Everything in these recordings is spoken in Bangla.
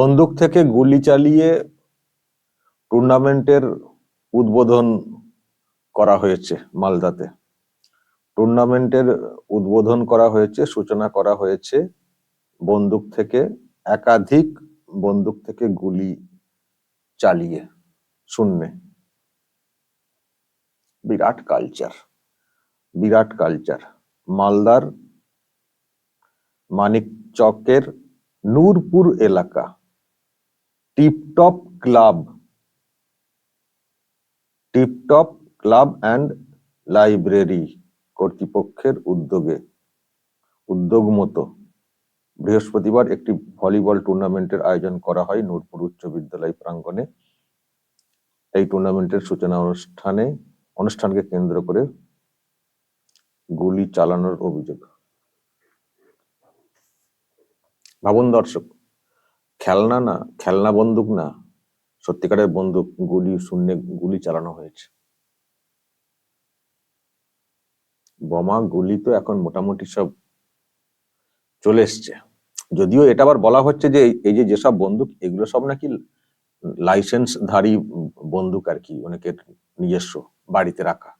বন্দুক থেকে গুলি চালিয়ে টুর্নামেন্টের উদ্বোধন করা হয়েছে মালদাতে। টুর্নামেন্টের উদ্বোধন করা হয়েছে, সূচনা করা হয়েছে বন্দুক থেকে, একাধিক বন্দুক থেকে গুলি চালিয়ে, শূন্যে। বিরাট কালচার বিরাট কালচার। মালদার মানিক চকের নূরপুর এলাকা tiptop club. Tiptop club and library কর্তৃপক্ষের উদ্যোগে। উদ্যোগ মতো বৃহস্পতিবার একটি ভলিবল টুর্নামেন্টের আয়োজন করা হয় নূরপুর উচ্চ বিদ্যালয় প্রাঙ্গণে। এই টুর্নামেন্টের সূচনা অনুষ্ঠানে, অনুষ্ঠানকে কেন্দ্র করে গুলি চালানোর অভিযোগ। ভাবুন দর্শক খেলনা না, খেলনা বন্দুক না, সত্যিকারের বন্দুক, গুলি, শূন্যে গুলি চালানো হয়েছে। বোমা, গুলি তো এখন মোটামুটি সব চলে এসছে। যদিও এটা আবার বলা হচ্ছে যে, এই- যে যেসব বন্দুক, এগুলো সব নাকি লাইসেন্সধারী বন্দুক আর কি অনেকের নিজস্ব বাড়িতে রাখা।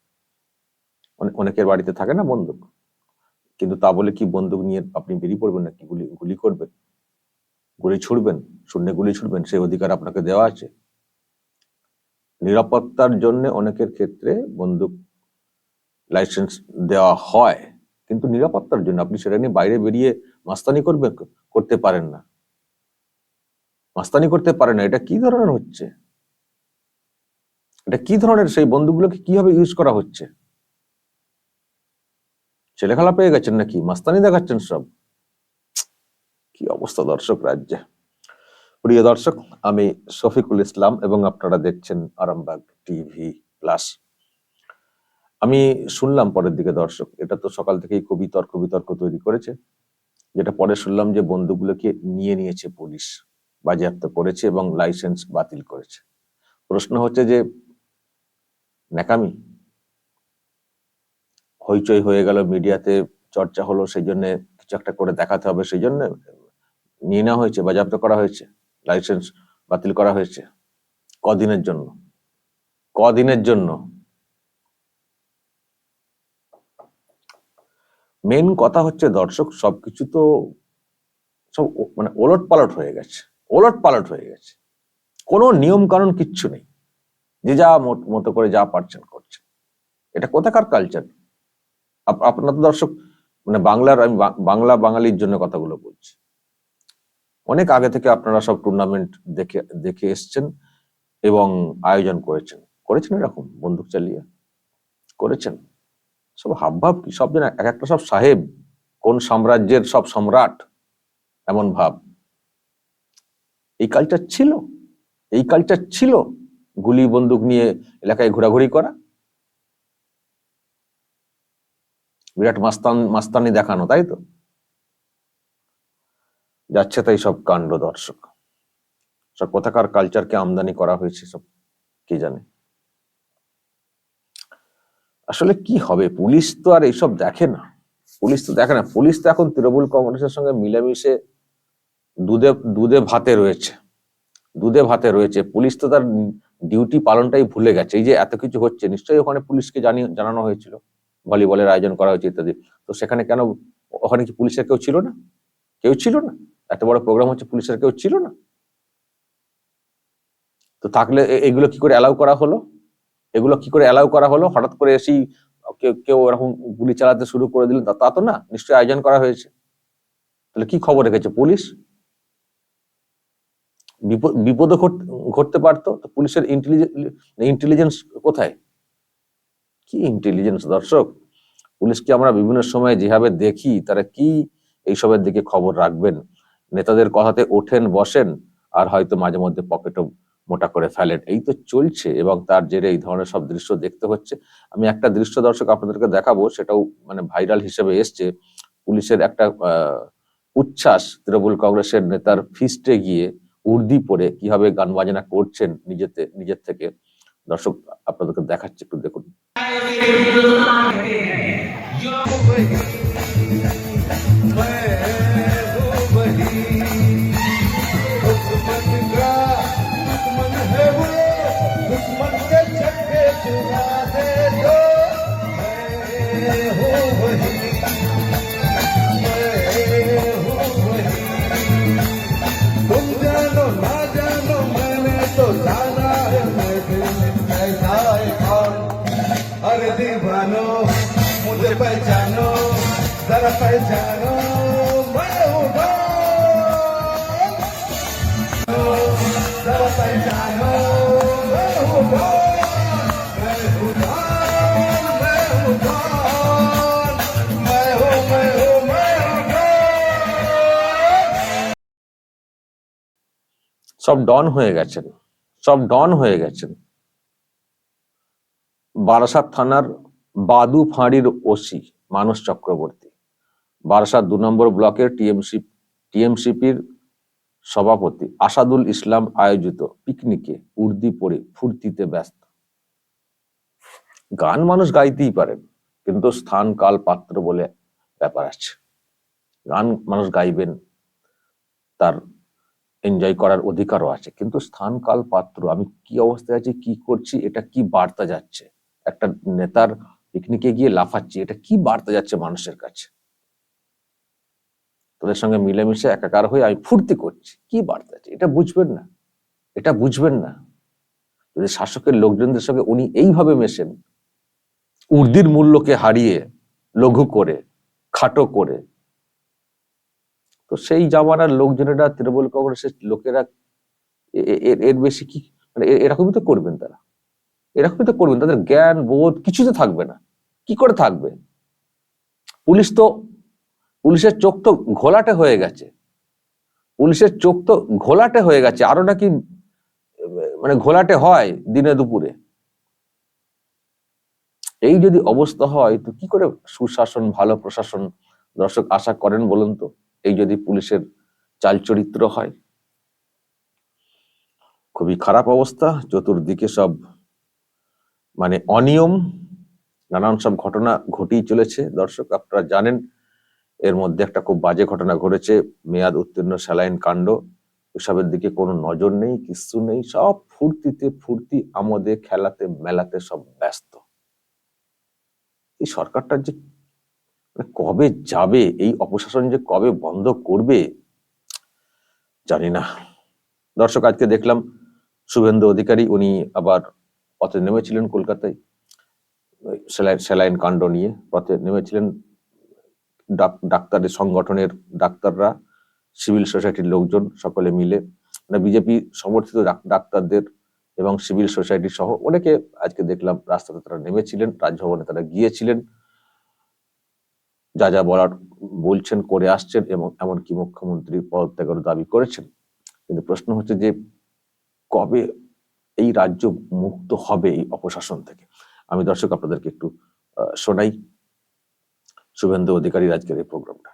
অনে- অনেকের বাড়িতে থাকে না বন্দুক। কিন্তু তা বলে কি বন্দুক নিয়ে আপনি বেরিয়ে পড়বেন নাকি? গুলি গুলি করবেন? গুলি ছুড়বেন, শূন্যে গুলি ছুড়বেন, সেই অধিকার আপনাকে দেওয়া আছে। নিরাপত্তার জন্য অনেকের ক্ষেত্রে বন্দুক লাইসেন্স দেওয়া হয়, কিন্তু নিরাপত্তার জন্য আপনি সেটা নিয়ে বাইরে বেরিয়ে মাস্তানি করবেন করতে পারেন না। মাস্তানি করতে পারেন না, এটা কি ধরনের হচ্ছে? এটা কি ধরনের, সেই বন্দুকগুলোকে কীভাবে ইউজ করা হচ্ছে? ছেলেখেলা পেয়ে গেছেন নাকি? মাস্তানি দেখাচ্ছেন সব। কি অবস্থা দর্শক রাজ্যে? প্রিয় দর্শক, আমি শফিকুল ইসলাম এবং আপনারা দেখছেন আরামবাগ টিভি প্লাস। আমি শুনলাম পরের দিকে দর্শক, এটা তো সকাল থেকেই খুবই তর্ক বিতর্ক তৈরি করেছে। যেটা পরে শুনলাম যে বন্ধুগুলোকে নিয়ে নিয়েছে পুলিশ, বাজেয়াপ্ত করেছে এবং লাইসেন্স বাতিল করেছে। প্রশ্ন হচ্ছে যে, ন্যাকামি? হইচই হয়ে গেল, মিডিয়াতে চর্চা হলো সেই জন্য কিছু একটা করে দেখাতে হবে সেই জন্য নিয়ে নেওয়া হয়েছে, বাজেয়াপ্ত করা হয়েছে লাইসেন্স বাতিল করা হয়েছে কদিনের জন্য। কদিনের জন্য। মেন কথা হচ্ছে দর্শক, সবকিছু তো সব মানে ওলট পালট হয়ে গেছে ওলট পালট হয়ে গেছে। কোনো নিয়ম কানুন কিচ্ছু নেই। যে যা মতো করে যা পারছেন করছেন। এটা কোথাকার কালচার আপনার তো দর্শক মানে বাংলার, আমি বাংলা বাঙালির জন্য কথাগুলো বলছি। অনেক আগে থেকে আপনারা সব টুর্নামেন্ট দেখে দেখে এসছেন এবং আয়োজন করেছেন। করেছেন এরকম, বন্দুক চালিয়ে। করেছেন। সব হাবভাব কি? সব যেন এক একটা সব সাহেব, কোন সাম্রাজ্যের সব সম্রাট, এমন ভাব। এই কালচার ছিল। এই কালচার ছিল গুলি বন্দুক নিয়ে এলাকায় ঘোরাঘুরি করা। বিরাট মাস্তান, মাস্তানি দেখানো, তাই তো? যাচ্ছে তাই সব কাণ্ড দর্শক। সব কোথাকার কালচারকে আমদানি করা হয়েছে সব, কি জানে? আসলে কি হবে? পুলিশ তো আর এইসব দেখে না। পুলিশ তো দেখে না। পুলিশ তো এখন তৃণমূল কংগ্রেসের সঙ্গে মিলেমিশে দুধে দুধে ভাতে রয়েছে। দুধে ভাতে রয়েছে। পুলিশ তো তার ডিউটি পালনটাই ভুলে গেছে। এই যে এত কিছু হচ্ছে, নিশ্চয়ই ওখানে পুলিশকে জানিয়ে জানানো হয়েছিল। ভলিবলের আয়োজন করা হয়েছে ইত্যাদি। তো সেখানে কেন, ওখানে কি পুলিশের কেউ ছিল না? কেউ ছিল না? এত বড় প্রোগ্রাম হচ্ছে, পুলিশের কেউ ছিল না। তো থাকলে এগুলো কি করে অ্যালাউ করা হলো? এগুলো কি করে অ্যালাউ করা হলো? হঠাৎ করে এসেই কেউ কেউ এরকম গুলি চালাতে শুরু করে দিলেন। তা তা না, নিশ্চয়ই আয়োজন করা হয়েছে। তাহলে কি খবর রেখেছে পুলিশ? বিপদ ঘটতে পারতো। তো পুলিশের ইন্টেলিজেন্স কোথায়? কি ইন্টেলিজেন্স দর্শক? পুলিশকে আমরা বিভিন্ন সময় যেভাবে দেখি, তারা কি এইসবের দিকে খবর রাখবেন? নেতাদের কথাতে ওঠেন, বসেন, আর হয়তো মাঝে মধ্যে পকেটও মোটা করে ফেলেন। এই তো চলছে এবং তার জেরে এই ধরনের সব দৃশ্য দেখতে হচ্ছে। আমি একটা দৃশ্য দর্শক আপনাদেরকে দেখাবো, সেটাও মানে ভাইরাল হিসেবে এসছে। পুলিশের একটা উচ্ছ্বাস তৃণমূল কংগ্রেসের নেতার ফিস্টে গিয়ে উর্দি পরে কীভাবে গান বাজনা করছেন নিজেতে, নিজের থেকে। দর্শক, আপনাদেরকে দেখাচ্ছে, একটু দেখুন। সব ডন হয়ে গেছেন সব ডন হয়ে গেছেন বারাসাত থানার বাদু ফাঁড়ির ওসি মানস চক্রবর্তী। বারাসাত দু নম্বর ব্লকের টিএমসি, টিএমসিপির সভাপতি আসাদুল ইসলাম আয়োজিত পিকনিকে উর্দি পরে ফুর্তিতে ব্যস্ত। গান মানুষ গাইতেই পারেন কিন্তু স্থান, কাল, পাত্র বলে ব্যাপার আছে। গান মানুষ গাইবেন, তার এনজয় করার অধিকারও আছে। কিন্তু স্থান কাল পাত্র, আমি কি অবস্থায় আছি, কি করছি, এটা কি বার্তা যাচ্ছে? একটা নেতার পিকনিকে গিয়ে লাফাচ্ছি, এটা কি বার্তা যাচ্ছে মানুষের কাছে? তোদের সঙ্গে মিলেমিশে একাকার হয়ে আমি ফুর্তি করছি। কি বার্তা আছে এটা বুঝবেন না। এটা বুঝবেন না। যদি শাসকের লোকজনদের সঙ্গে উনি এইভাবে মেশেন, উর্দির মূল্যকে হারিয়ে, লঘু করে, খাটো করে তো সেই জামানার লোকজনেরা, তৃণমূল কংগ্রেসের লোকেরা এর- বেশি কি মানে এরকমই তো করবেন তারা। এরকমই তো করবেন, তাদের জ্ঞান, বোধ কিছুতে থাকবে না। কি করে থাকবে? পুলিশ তো, পুলিশের চোখ তো ঘোলাটে হয়ে গেছে। পুলিশের চোখ তো ঘোলাটে হয়ে গেছে, আরও নাকি মানে ঘোলাটে হয় দিনে দুপুরে। এই যদি অবস্থা হয়, তো কি করে সুশাসন, ভালো প্রশাসন দর্শক আশা করেন বলুন তো? এই যদি পুলিশের চাল চরিত্র হয়, খুবই খারাপ অবস্থা। চতুর্দিকে সব মানে অনিয়ম, নানান সব ঘটনা ঘটেই চলেছে। দর্শক, আপনারা জানেন, এর মধ্যে একটা খুব বাজে ঘটনা ঘটেছে, মেয়াদ উত্তীর্ণ স্যালাইন কাণ্ড। এসবের দিকে কোনো নজর নেই কিচ্ছু নেই, সব ফুর্তিতে ফুর্তি আমোদে, খেলাতে, মেলাতে সব ব্যস্ত। এই সরকারটা যে কবে যাবে? এই অপশাসন যে কবে বন্ধ করবে? জানি না। দর্শক, আজকে দেখলাম শুভেন্দু অধিকারী, উনি আবার পথে নেমেছিলেন কলকাতায়। স্যালাইন কাণ্ড নিয়ে পথে নেমেছিলেন। ডাক- ডাক্তারের সংগঠনের ডাক্তাররা, সিভিল সোসাইটির লোকজন সকলে মিলে। মানে বিজেপি সমর্থিত ডাক- ডাক্তারদের এবং সিভিল সোসাইটি সহ অনেকে আজকে দেখলাম রাস্তাতে তারা নেমেছিলেন, রাজভবনে তারা গিয়েছিলেন। যা যা বলার বলছেন করে আসছেন এবং এমনকি মুখ্যমন্ত্রী পদত্যাগের দাবি করেছেন কিন্তু প্রশ্ন হচ্ছে যে কবে এই রাজ্য মুক্ত হবে এই অপশাসন থেকে আমি দর্শক আপনাদেরকে একটু শোনাই শুভেন্দু অধিকারীর আজকের এই প্রোগ্রামটা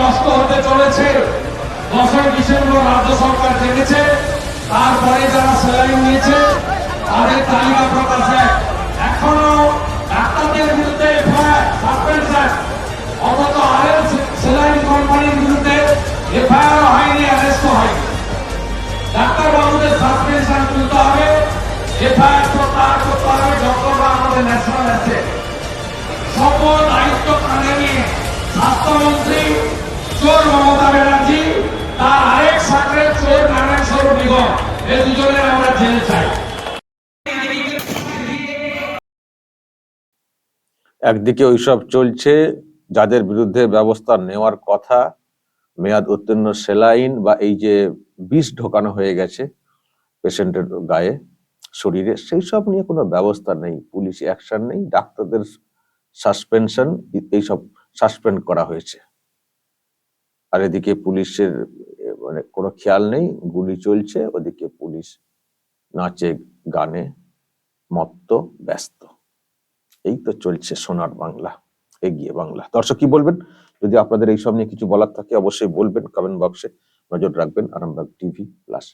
নষ্ট হতে চলেছে। বছর ডিসেম্বর রাজ্য সরকার জেনেছে। তারপরে যারা স্যালারি নিয়েছে, তাদের তালিকা প্রকাশে এখনও ডাক্তারদের বিরুদ্ধে একদিকে ওইসব চলছে, যাদের বিরুদ্ধে ব্যবস্থা নেওয়ার কথা, মেয়াদ উত্তীর্ণ সেলাইন বা এই যে বিষ ঢোকানো হয়ে গেছে পেশেন্টের গায়ে, শরীরে, সেই সব নিয়ে কোনো ব্যবস্থা নেই। পুলিশ অ্যাকশন নেই, ডাক্তারদের সাসপেনশন এইসব সাসপেন্ড করা হয়েছে। আর এদিকে পুলিশের মানে কোনো খেয়াল নেই, গুলি চলছে, ওদিকে পুলিশ নাচে, গানে, মত্ত, ব্যস্ত। এই তো চলছে সোনার বাংলা, এগিয়ে বাংলা। দর্শক, কি বলবেন? যদি আপনাদের এইসব নিয়ে কিছু বলার থাকে, অবশ্যই বলবেন কমেন্ট বক্সে নজর রাখবেন, আরামবাগ টিভি প্লাস